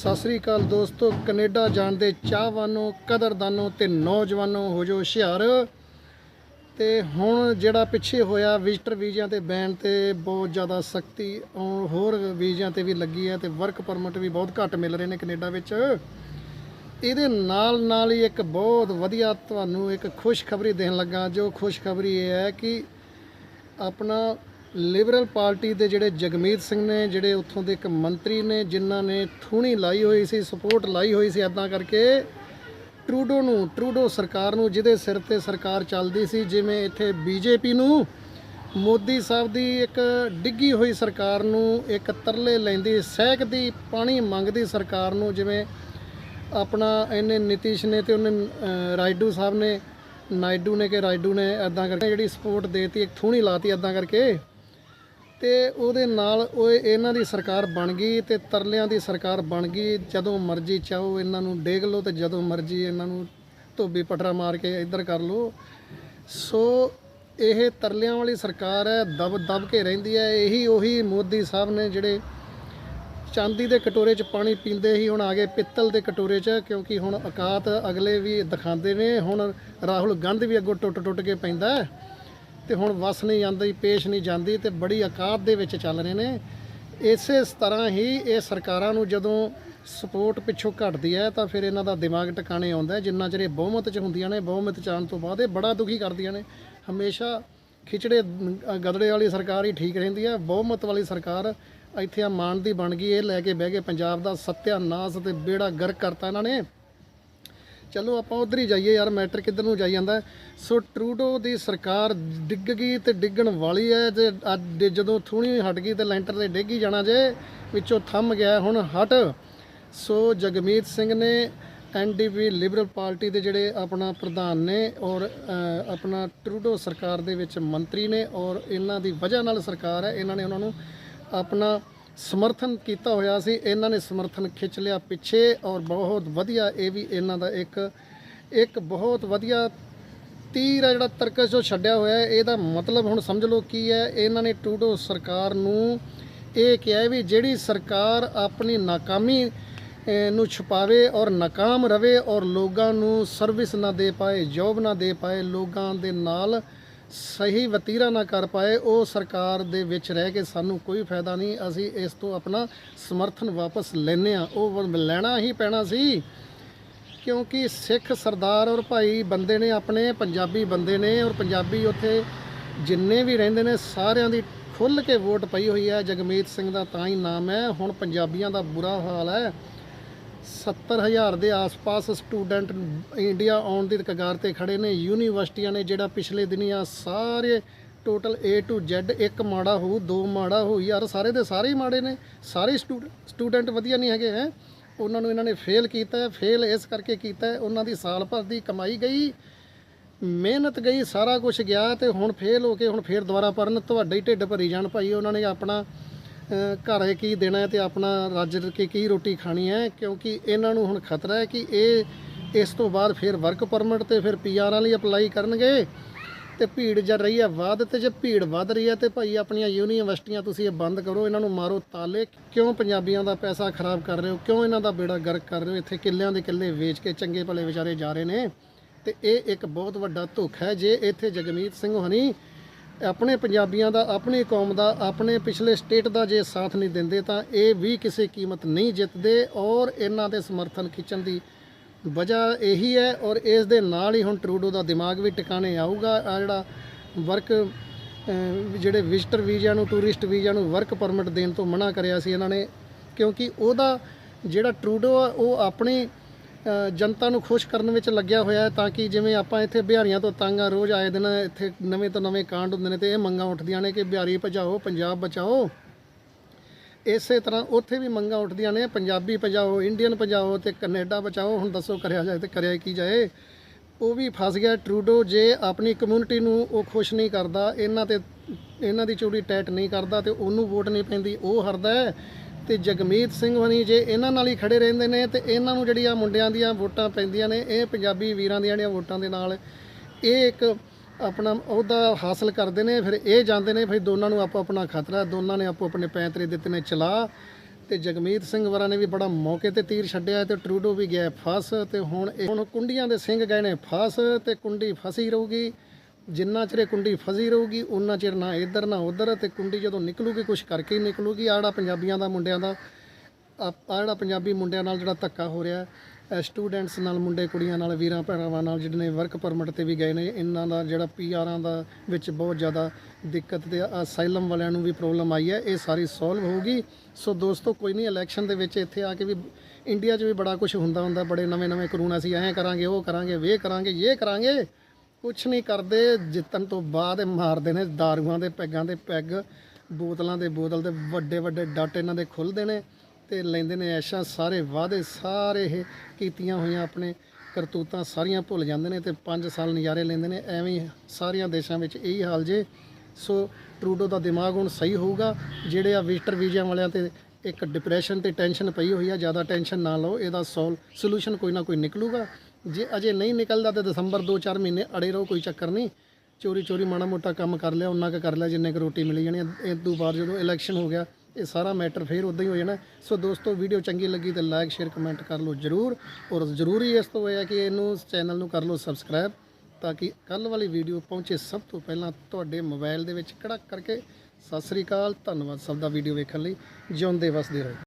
ਸਤਿ ਸ੍ਰੀ ਅਕਾਲ ਦੋਸਤੋ, ਕੈਨੇਡਾ ਜਾਣ ਦੇ ਚਾਹਵਾਨੋ ਕਦਰਦਾਨੋ ਤੇ ਨੌਜਵਾਨੋ ਹੋ ਜੋ ਹੁਸ਼ਿਆਰ। ਤੇ ਹੁਣ ਜਿਹੜਾ ਪਿੱਛੇ ਹੋਇਆ ਵਿਜ਼ਟਰ ਵੀਜ਼ਿਆਂ ਤੇ ਬੈਨ ਤੇ ਬਹੁਤ ਜ਼ਿਆਦਾ ਸਖਤੀ ਹੋਰ ਵੀਜ਼ਿਆਂ ਤੇ ਵੀ ਲੱਗੀ ਹੈ ਤੇ ਵਰਕ ਪਰਮਿਟ ਵੀ ਬਹੁਤ ਘੱਟ ਮਿਲ ਰਹੇ ਨੇ ਕੈਨੇਡਾ ਵਿੱਚ। ਇਹਦੇ ਨਾਲ ਨਾਲ ਹੀ ਇੱਕ ਬਹੁਤ ਵਧੀਆ ਤੁਹਾਨੂੰ ਇੱਕ ਖੁਸ਼ਖਬਰੀ ਦੇਣ ਲੱਗਾ। ਜੋ ਖੁਸ਼ਖਬਰੀ ਇਹ ਹੈ ਕਿ ਆਪਣਾ ਲਿਬਰਲ ਪਾਰਟੀ ਦੇ ਜਿਹੜੇ ਜਗਮੀਤ ਸਿੰਘ ਨੇ ਜਿਹੜੇ ਉੱਥੋਂ ਦੇ ਇੱਕ ਮੰਤਰੀ ਨੇ ਜਿਨ੍ਹਾਂ ਨੇ ਥੂਣੀ ਲਾਈ ਹੋਈ ਸੀ ਸਪੋਰਟ ਲਾਈ ਹੋਈ ਸੀ ਐਦਾਂ ਕਰਕੇ ਟਰੂਡੋ ਨੂੰ ਟਰੂਡੋ ਸਰਕਾਰ ਨੂੰ ਜਿਹਦੇ ਸਿਰ ਤੇ ਸਰਕਾਰ ਚੱਲਦੀ ਸੀ ਜਿਵੇਂ ਇੱਥੇ ਬੀਜੇਪੀ ਨੂੰ ਮੋਦੀ ਸਾਹਿਬ ਦੀ ਇੱਕ ਡਿੱਗੀ ਹੋਈ ਸਰਕਾਰ ਨੂੰ ਇੱਕ ਤਰਲੇ ਲੈਂਦੀ ਸਹਿਕਦੀ ਪਾਣੀ ਮੰਗਦੀ ਸਰਕਾਰ ਨੂੰ ਜਿਵੇਂ ਆਪਣਾ ਇਹਨੇ ਨਿਤੀਸ਼ ਨੇ ਤੇ ਉਹਨੇ ਅਹ, ਰਾਈਡੂ ਸਾਹਿਬ ਨੇ ਨਾਇਡੂ ਨੇ ਕਿ ਰਾਈਡੂ ਨੇ ਐਦਾਂ ਕਰਕੇ ਜਿਹੜੀ ਸਪੋਰਟ ਦੇਤੀ ਇੱਕ ਥੂਣੀ ਲਾਤੀ ਐਦਾਂ ਕਰਕੇ। ਤੇ ਉਹਦੇ ਨਾਲ ਉਹ ਇਹਨਾਂ ਦੀ ਸਰਕਾਰ ਬਣ ਗਈ ਤੇ ਤਰਲਿਆਂ ਦੀ ਸਰਕਾਰ ਬਣ ਗਈ। ਜਦੋਂ ਮਰਜ਼ੀ ਚਾਹੋ ਇਹਨਾਂ ਨੂੰ ਡੇਗ ਲਓ ਤੇ ਜਦੋਂ ਮਰਜ਼ੀ ਇਹਨਾਂ ਨੂੰ ਧੋਬੀ ਪਟਰਾ ਮਾਰ ਕੇ ਇੱਧਰ ਕਰ ਲਓ। ਸੋ ਇਹ ਤਰਲਿਆਂ ਵਾਲੀ ਸਰਕਾਰ ਹੈ, ਦਬ ਦਬ ਕੇ ਰਹਿੰਦੀ ਹੈ। ਇਹੀ ਉਹੀ ਮੋਦੀ ਸਾਹਿਬ ਨੇ ਜਿਹੜੇ ਚਾਂਦੀ ਦੇ ਕਟੋਰੇ 'ਚ ਪਾਣੀ ਪੀਂਦੇ ਹੀ ਹੁਣ ਆ ਗਏ ਪਿੱਤਲ ਦੇ ਕਟੋਰੇ 'ਚ, ਕਿਉਂਕਿ ਹੁਣ ਔਕਾਤ ਅਗਲੇ ਵੀ ਦਿਖਾਉਂਦੇ ਨੇ। ਹੁਣ ਰਾਹੁਲ ਗਾਂਧੀ ਵੀ ਅੱਗੋਂ ਟੁੱਟ ਟੁੱਟ ਕੇ ਪੈਂਦਾ ਤੇ ਹੁਣ ਵਸ ਨਹੀਂ ਜਾਂਦੀ, ਪੇਸ਼ ਨਹੀਂ ਜਾਂਦੀ ਤੇ ਬੜੀ ਔਕਾਤ ਦੇ ਵਿੱਚ ਚੱਲ ਰਹੇ ਨੇ। ਇਸੇ ਤਰ੍ਹਾਂ ਹੀ ਇਹ ਸਰਕਾਰਾਂ ਨੂੰ ਜਦੋਂ ਸਪੋਰਟ ਪਿੱਛੋਂ ਘਟਦੀ ਹੈ ਤਾਂ ਫਿਰ ਇਹਨਾਂ ਦਾ ਦਿਮਾਗ ਟਿਕਾਣੇ ਆਉਂਦਾ ਜਿੰਨਾ ਚਿਰ ਇਹ ਬਹੁਮਤ 'ਚ ਹੁੰਦੀਆਂ ਨੇ, ਬਹੁਮਤ 'ਚ ਆਉਣ ਤੋਂ ਬਾਅਦ ਇਹ ਬੜਾ ਦੁਖੀ ਕਰਦੀਆਂ ਨੇ। ਹਮੇਸ਼ਾ ਖਿਚੜੇ ਗਦੜੇ ਵਾਲੀ ਸਰਕਾਰ ਹੀ ਠੀਕ ਰਹਿੰਦੀ ਹੈ, ਬਹੁਮਤ ਵਾਲੀ ਸਰਕਾਰ ਇੱਥੇ ਆ ਮਾਨ ਦੀ ਬਣ ਗਈ, ਇਹ ਲੈ ਕੇ ਬਹਿ ਗਏ ਪੰਜਾਬ ਦਾ ਸਤਿਆਨਾਸ ਤੇ ਬੇੜਾ ਗਰਕ ਕਰਤਾ ਇਹਨਾਂ ਨੇ। ਚਲੋ ਆਪਾਂ ਉਧਰ ਹੀ ਜਾਈਏ ਯਾਰ, ਮੈਟਰ ਕਿੱਧਰ ਨੂੰ ਜਾਈ ਜਾਂਦਾ। ਸੋ ਟਰੂਡੋ ਦੀ ਸਰਕਾਰ ਡਿੱਗ ਗਈ ਤੇ ਡਿੱਗਣ ਵਾਲੀ ਹੈ ਤੇ ਅੱਜ ਜਦੋਂ ਥੂਣੀ ਹਟ ਗਈ ਤੇ ਲੈਂਟਰ ਤੇ ਡਿੱਗ ਹੀ ਜਾਣਾ ਜੇ, ਵਿੱਚੋਂ ਥੰਮ ਗਿਆ ਹੁਣ ਹਟ। ਸੋ ਜਗਮੀਤ ਸਿੰਘ ਨੇ ਐਨਡੀਪੀ ਲਿਬਰਲ ਪਾਰਟੀ ਦੇ ਜਿਹੜੇ ਆਪਣਾ ਪ੍ਰਧਾਨ ਨੇ ਔਰ ਆਪਣਾ ਟਰੂਡੋ ਸਰਕਾਰ ਦੇ ਵਿੱਚ ਮੰਤਰੀ ਨੇ ਔਰ ਇਹਨਾਂ ਦੀ ਵਜ੍ਹਾ ਨਾਲ ਸਰਕਾਰ ਹੈ, ਇਹਨਾਂ ਨੇ ਉਹਨਾਂ ਨੂੰ ਆਪਣਾ ਸਮਰਥਨ ਕੀਤਾ ਹੋਇਆ ਸੀ, ਇਹਨਾਂ ਨੇ ਸਮਰਥਨ ਖਿੱਚ ਲਿਆ ਪਿੱਛੇ ਔਰ ਬਹੁਤ ਵਧੀਆ ਇਹ ਵੀ ਇਹਨਾਂ ਦਾ ਇੱਕ ਇੱਕ ਬਹੁਤ ਵਧੀਆ ਤੀਰ ਹੈ ਜਿਹੜਾ ਤਰਕਸ਼ ਜੋ ਛੱਡਿਆ ਹੋਇਆ ਇਹਦਾ ਮਤਲਬ ਹੁਣ ਸਮਝ ਲਓ ਕੀ ਹੈ, ਇਹਨਾਂ ਨੇ ਟੂਡੋ ਸਰਕਾਰ ਨੂੰ ਇਹ ਕਿਹਾ ਵੀ ਜਿਹੜੀ ਸਰਕਾਰ ਆਪਣੀ ਨਾਕਾਮੀ ਨੂੰ ਛੁਪਾਵੇ ਔਰ ਨਾਕਾਮ ਰਵੇ ਔਰ ਲੋਕਾਂ ਨੂੰ ਸਰਵਿਸ ਨਾ ਦੇ ਪਾਏ ਜੋਬ ਨਾ ਦੇ ਪਾਏ, ਲੋਕਾਂ ਦੇ ਨਾਲ ਸਹੀ ਵਤੀਰਾ ਨਾ ਕਰ ਪਾਏ, ਉਹ ਸਰਕਾਰ ਦੇ ਵਿੱਚ ਰਹਿ ਕੇ ਸਾਨੂੰ ਕੋਈ ਫਾਇਦਾ ਨਹੀਂ। ਅਸੀਂ ਇਸ ਤੋਂ ਆਪਣਾ ਸਮਰਥਨ ਵਾਪਸ ਲੈਨੇ ਆ ਉਹ ਲੈਣਾ ਹੀ ਪੈਣਾ ਸੀ, ਕਿਉਂਕਿ ਸਿੱਖ ਸਰਦਾਰ ਔਰ ਭਾਈ ਬੰਦੇ ਨੇ ਆਪਣੇ, ਪੰਜਾਬੀ ਬੰਦੇ ਨੇ ਔਰ ਪੰਜਾਬੀ ਉੱਥੇ ਜਿੰਨੇ ਵੀ ਰਹਿੰਦੇ ਨੇ, ਸਾਰਿਆਂ ਦੀ ਖੁੱਲ ਕੇ ਵੋਟ ਪਈ ਹੋਈ ਹੈ। ਜਗਮੀਤ ਸਿੰਘ ਦਾ ਤਾਂ ਹੀ ਨਾਮ ਹੈ। ਹੁਣ ਪੰਜਾਬੀਆਂ ਦਾ ਬੁਰਾ ਹਾਲ ਹੈ। 70000 ਦੇ ਆਸ-ਪਾਸ ਸਟੂਡੈਂਟ ਇੰਡੀਆ ਆਉਣ ਦੀ ਕਗਾਰ ਤੇ ਖੜੇ ਨੇ। ਯੂਨੀਵਰਸਿਟੀਆਂ ਨੇ ਜਿਹੜਾ ਪਿਛਲੇ ਦਿਨੀ ਆ ਸਾਰੇ ਟੋਟਲ A to Z ਇੱਕ ਮਾੜਾ ਹੋਊ, ਦੋ ਮਾੜਾ ਹੋਊ। ਯਾਰ ਸਾਰੇ ਦੇ ਸਾਰੇ ਹੀ ਮਾੜੇ ਨੇ। ਸਾਰੇ ਸਟੂਡੈਂਟ ਵਧੀਆ ਨਹੀਂ ਹੈਗੇ, ਹੈ। ਉਹਨਾਂ ਨੂੰ ਇਹਨਾਂ ਨੇ ਫੇਲ ਕੀਤਾ ਹੈ ਫੇਲ ਇਸ ਕਰਕੇ ਕੀਤਾ ਉਹਨਾਂ ਦੀ ਸਾਲ ਭਰ ਦੀ ਕਮਾਈ ਗਈ, ਮਿਹਨਤ ਗਈ, ਸਾਰਾ ਕੁਝ ਗਿਆ ਤੇ ਹੁਣ ਫੇਲ ਹੋ ਕੇ ਹੁਣ ਫੇਰ ਦੁਬਾਰਾ ਪੜਨ ਤੁਹਾਡੇ ਹੀ ਢਿੱਡ ਭਰੀ ਜਾਣ ਭਾਈ। ਉਹਨਾਂ ਨੇ ਆਪਣਾ ਘਰ ਕੀ ਦੇਣਾ ਹੈ ਤੇ ਆਪਣਾ ਰੱਜ ਕੇ ਕੀ ਰੋਟੀ ਖਾਣੀ ਹੈ? ਕਿਉਂਕਿ ਇਹਨਾਂ ਨੂੰ ਹੁਣ ਖਤਰਾ ਹੈ ਕਿ ਇਹ ਇਸ ਤੋਂ ਬਾਅਦ ਫਿਰ ਵਰਕ ਪਰਮਿਟ ਤੇ ਫਿਰ ਪੀਆਰਾਂ ਲਈ ਅਪਲਾਈ ਕਰਨਗੇ ਤੇ ਭੀੜ ਜਰ ਰਹੀ ਹੈ ਵੱਧ ਤੇ ਜੇ ਭੀੜ ਵੱਧ ਰਹੀ ਹੈ ਤੇ ਭਾਈ ਆਪਣੀਆਂ ਯੂਨੀਵਰਸਿਟੀਆਂ ਤੁਸੀਂ ਇਹ ਬੰਦ ਕਰੋ, ਇਹਨਾਂ ਨੂੰ ਮਾਰੋ ਤਾਲੇ। ਕਿਉਂ ਪੰਜਾਬੀਆਂ ਦਾ ਪੈਸਾ ਖਰਾਬ ਕਰ ਰਹੇ ਹੋ? ਕਿਉਂ ਇਹਨਾਂ ਦਾ ਬੇੜਾ ਗਰਕ ਕਰ ਰਹੇ ਹੋ? ਇੱਥੇ ਕਿੱਲਿਆਂ ਦੇ ਕਿੱਲੇ ਵੇਚ ਕੇ ਚੰਗੇ ਭਲੇ ਵਿਚਾਰੇ ਜਾ ਰਹੇ ਨੇ। ਤੇ ਇਹ ਇੱਕ ਬਹੁਤ ਵੱਡਾ ਧੋਖਾ ਹੈ। ਜੇ ਇੱਥੇ ਜਗਮੀਤ ਸਿੰਘ ਹਨੀ ਆਪਣੇ ਪੰਜਾਬੀਆਂ ਦਾ, ਆਪਣੀ ਕੌਮ ਦਾ, ਆਪਣੇ ਪਿਛਲੇ ਸਟੇਟ ਦਾ ਜੇ ਸਾਥ ਨਹੀਂ ਦਿੰਦੇ ਤਾਂ ਇਹ ਵੀ ਕਿਸੇ ਕੀਮਤ ਨਹੀਂ ਜਿੱਤਦੇ ਔਰ ਇਹਨਾਂ ਦੇ ਸਮਰਥਨ ਖਿੱਚਣ ਦੀ ਵਜ੍ਹਾ ਇਹੀ ਹੈ ਔਰ ਇਸ ਦੇ ਨਾਲ ਹੀ ਹੁਣ ਟਰੂਡੋ ਦਾ ਦਿਮਾਗ ਵੀ ਟਿਕਾਣੇ ਆਊਗਾ। ਆ ਜਿਹੜਾ ਵਰਕ ਜਿਹੜੇ ਵਿਜ਼ਟਰ ਵੀਜ਼ਾ ਨੂੰ ਟੂਰਿਸਟ ਵੀਜ਼ਾ ਨੂੰ ਵਰਕ ਪਰਮਿਟ ਦੇਣ ਤੋਂ ਮਨਾ ਕਰਿਆ ਸੀ ਇਹਨਾਂ ਨੇ ਕਿਉਂਕਿ ਉਹਦਾ ਜਿਹੜਾ ਟਰੂਡੋ ਆ, ਉਹ ਆਪਣੀ ਜਨਤਾ ਨੂੰ ਖੁਸ਼ ਕਰਨ ਵਿੱਚ ਲੱਗਿਆ ਹੋਇਆ ਹੈ ਤਾਂ ਕਿ ਜਿਵੇਂ ਆਪਾਂ ਇੱਥੇ ਬਿਹਾਰੀਆਂ ਤੋਂ ਤੰਗ ਆ, ਰੋਜ਼ ਆਏ ਦਿਨ ਇੱਥੇ ਨਵੇਂ ਤੋਂ ਨਵੇਂ ਕਾਂਡ ਹੁੰਦੇ ਨੇ ਤੇ ਇਹ ਮੰਗਾਂ ਉੱਠਦੀਆਂ ਨੇ ਕਿ ਬਿਹਾਰੀ ਭਜਾਓ, ਪੰਜਾਬ ਬਚਾਓ। ਇਸੇ ਤਰ੍ਹਾਂ ਉੱਥੇ ਵੀ ਮੰਗਾਂ ਉੱਠਦੀਆਂ ਨੇ, ਪੰਜਾਬੀ ਭਜਾਓ, ਇੰਡੀਅਨ ਭਜਾਓ ਤੇ ਕੈਨੇਡਾ ਬਚਾਓ। ਹੁਣ ਦੱਸੋ ਕਰਿਆ ਜਾਏ ਤੇ ਕਰਿਆ ਕੀ ਜਾਏ। ਉਹ ਵੀ ਫਸ ਗਿਆ ਟਰੂਡੋ, ਜੇ ਆਪਣੀ ਕਮਿਊਨਿਟੀ ਨੂੰ ਉਹ ਖੁਸ਼ ਨਹੀਂ ਕਰਦਾ, ਇਹਨਾਂ ਤੇ ਇਹਨਾਂ ਦੀ ਚੂੜੀ ਟੈਟ ਨਹੀਂ ਕਰਦਾ ਤੇ ਉਹਨੂੰ ਵੋਟ ਨਹੀਂ ਪੈਂਦੀ, ਉਹ ਹਰਦਾ ਹੈ। ਤੇ ਜਗਮੀਤ ਸਿੰਘ ਵਣੀ ਜੇ ਇਹਨਾਂ ਨਾਲ ਹੀ ਖੜੇ ਰਹਿੰਦੇ ਨੇ ਤੇ ਇਹਨਾਂ ਨੂੰ ਜਿਹੜੀਆਂ ਮੁੰਡਿਆਂ ਦੀਆਂ ਵੋਟਾਂ ਪੈਂਦੀਆਂ ਨੇ, ਇਹ ਪੰਜਾਬੀ ਵੀਰਾਂ ਦੀਆਂ ਜਿਹੜੀਆਂ ਵੋਟਾਂ ਦੇ ਨਾਲ ਇਹ ਇੱਕ ਆਪਣਾ ਅਹੁਦਾ ਹਾਸਲ ਕਰਦੇ ਨੇ, ਫਿਰ ਇਹ ਜਾਂਦੇ ਨੇ, ਫਿਰ ਦੋਨਾਂ ਨੂੰ ਆਪੋ ਆਪਣਾ ਖਤਰਾ, ਦੋਨਾਂ ਨੇ ਆਪੋ ਆਪਣੇ ਪੈਂਤਰੇ ਦਿੱਤੇ ਨੇ ਚਲਾ ਤੇ ਜਗਮੀਤ ਸਿੰਘ ਵਰਾਂ ਨੇ ਵੀ ਬੜਾ ਮੌਕੇ ਤੇ ਤੀਰ ਛੱਡਿਆ ਤੇ ਟਰੂਡੋ ਵੀ ਗਿਆ ਫਸ ਤੇ ਹੁਣ ਇਹ- ਹੁਣ ਕੁੰਡੀਆਂ ਦੇ ਸਿੰਘ ਗਏ ਨੇ ਫਸ ਤੇ ਕੁੰਡੀ ਫਸੀ ਰਹੂਗੀ। ਜਿੰਨਾ ਚਿਰ ਇਹ ਕੁੰਡੀ ਫਸੀ ਰਹੂਗੀ ਉਨਾ ਚਿਰ ਨਾ ਇੱਧਰ, ਨਾ ਉੱਧਰ ਤੇ ਕੁੰਡੀ ਜਦੋਂ ਨਿਕਲੂਗੀ ਕੁਝ ਕਰਕੇ ਹੀ ਨਿਕਲੂਗੀ। ਆੜਾ ਪੰਜਾਬੀਆਂ ਦਾ ਮੁੰਡਿਆਂ ਦਾ ਆ ਜਿਹੜਾ ਪੰਜਾਬੀ ਮੁੰਡਿਆਂ ਨਾਲ ਜਿਹੜਾ ਧੱਕਾ ਹੋ ਰਿਹਾ ਸਟੂਡੈਂਟਸ ਨਾਲ, ਮੁੰਡੇ ਕੁੜੀਆਂ ਨਾਲ, ਵੀਰਾਂ ਭੈਣਾਂ ਨਾਲ ਜਿਹੜੇ ਨੇ ਵਰਕ ਪਰਮਿਟ ਤੇ ਵੀ ਗਏ ਨੇ, ਇਹਨਾਂ ਦਾ ਜਿਹੜਾ ਪੀਆਰਾਂ ਦਾ ਵਿੱਚ ਬਹੁਤ ਜ਼ਿਆਦਾ ਦਿੱਕਤ ਤੇ ਅਸਾਈਲਮ ਵਾਲਿਆਂ ਨੂੰ ਵੀ ਪ੍ਰੋਬਲਮ ਆਈ ਹੈ, ਇਹ ਸਾਰੀ ਸੋਲਵ ਹੋਊਗੀ। ਸੋ ਦੋਸਤੋ, ਕੋਈ ਨਹੀਂ ਇਲੈਕਸ਼ਨ ਦੇ ਵਿੱਚ ਇੱਥੇ ਆ ਕੇ ਵੀ ਇੰਡੀਆ 'ਚ ਵੀ ਬੜਾ ਕੁਝ ਹੁੰਦਾ ਹੁੰਦਾ, ਬੜੇ ਨਵੇਂ ਨਵੇਂ ਕਾਨੂੰਨ ਅਸੀਂ ਐਂ ਕਰਾਂਗੇ, ਉਹ ਕਰਾਂਗੇ, ਵੇ ਕਰਾਂਗੇ ਇਹ ਕਰਾਂਗੇ। ਕੁਛ ਨਹੀਂ ਕਰਦੇ, ਜਿੱਤਣ ਤੋਂ ਬਾਅਦ ਇਹ ਮਾਰਦੇ ਨੇ ਦਾਰੂਆਂ ਦੇ ਪੈਗਾਂ ਦੇ ਪੈਗ, ਬੋਤਲਾਂ ਦੇ ਬੋਤਲ ਦੇ ਵੱਡੇ ਵੱਡੇ ਡੱਟ ਇਹਨਾਂ ਦੇ ਖੁੱਲਦੇ ਨੇ ਤੇ ਲੈਂਦੇ ਨੇ ਐਸ਼ਾ, ਸਾਰੇ ਵਾਅਦੇ, ਸਾਰੇ ਇਹ ਕੀਤੀਆਂ ਹੋਈਆਂ ਆਪਣੇ ਕਰਤੂਤਾਂ ਸਾਰੀਆਂ ਭੁੱਲ ਜਾਂਦੇ ਨੇ ਤੇ 5 ਸਾਲ ਨਜ਼ਾਰੇ ਲੈਂਦੇ ਨੇ, ਐਵੇਂ ਹੀ ਸਾਰੀਆਂ ਦੇਸ਼ਾਂ ਵਿੱਚ ਇਹੀ ਹਾਲ ਜੇ। ਸੋ ਟਰੂਡੋ ਦਾ ਦਿਮਾਗ ਹੁਣ ਸਹੀ ਹੋਊਗਾ, ਜਿਹੜੇ ਆ ਵਿਜ਼ਟਰ ਵੀਜ਼ਿਆਂ ਵਾਲਿਆਂ ਤੇ ਇੱਕ ਡਿਪਰੈਸ਼ਨ ਤੇ ਟੈਨਸ਼ਨ ਪਈ ਹੋਈ ਆ, ਜ਼ਿਆਦਾ ਟੈਨਸ਼ਨ ਨਾ ਲਓ, ਇਹਦਾ ਸੋਲ ਸੋਲੂਸ਼ਨ ਕੋਈ ਨਾ ਕੋਈ ਨਿਕਲੂਗਾ। ਜੇ ਅਜੇ ਨਹੀਂ ਨਿਕਲਦਾ ਤਾਂ ਦਸੰਬਰ 2-4 ਮਹੀਨੇ ਅੜੇ ਰਹੋ, ਕੋਈ ਚੱਕਰ ਨਹੀਂ। ਚੋਰੀ ਚੋਰੀ ਮਾੜਾ ਮੋਟਾ ਕੰਮ ਕਰ ਲਿਆ ਉਹਨਾਂ ਕੁ ਕਰ ਲਿਆ, ਜਿੰਨੇ ਕੁ ਰੋਟੀ ਮਿਲੀ ਜਾਣੀ। ਇਸ ਤੋਂ ਬਾਅਦ ਜਦੋਂ ਇਲੈਕਸ਼ਨ ਹੋ ਗਿਆ, ਇਹ ਸਾਰਾ ਮੈਟਰ ਫੇਰ ਉਦਾਂ ਹੀ ਹੋ ਜਾਣਾ। ਸੋ ਦੋਸਤੋ ਵੀਡੀਓ ਚੰਗੀ ਲੱਗੀ ਤਾਂ ਲਾਈਕ ਸ਼ੇਅਰ ਕਮੈਂਟ ਕਰ ਲਓ ਜਰੂਰ। ਔਰ ਜ਼ਰੂਰੀ ਇਸ ਤੋਂ ਹੈ ਕਿ ਇਹਨੂੰ ਚੈਨਲ ਨੂੰ ਕਰ ਲਓ ਸਬਸਕ੍ਰਾਈਬ ਤਾਂ ਕਿ ਕੱਲ ਵਾਲੀ ਵੀਡੀਓ ਪਹੁੰਚੇ ਸਭ ਤੋਂ ਪਹਿਲਾਂ ਤੁਹਾਡੇ ਮੋਬਾਈਲ ਦੇ ਵਿੱਚ। ਕੜਕ ਕਰਕੇ ਸਤਿ ਸ੍ਰੀ ਅਕਾਲ, ਧੰਨਵਾਦ ਸਭ ਦਾ ਵੀਡੀਓ ਵੇਖਣ ਲਈ। ਜਿਉਂਦੇ ਵਸਦੇ ਰਹੋ।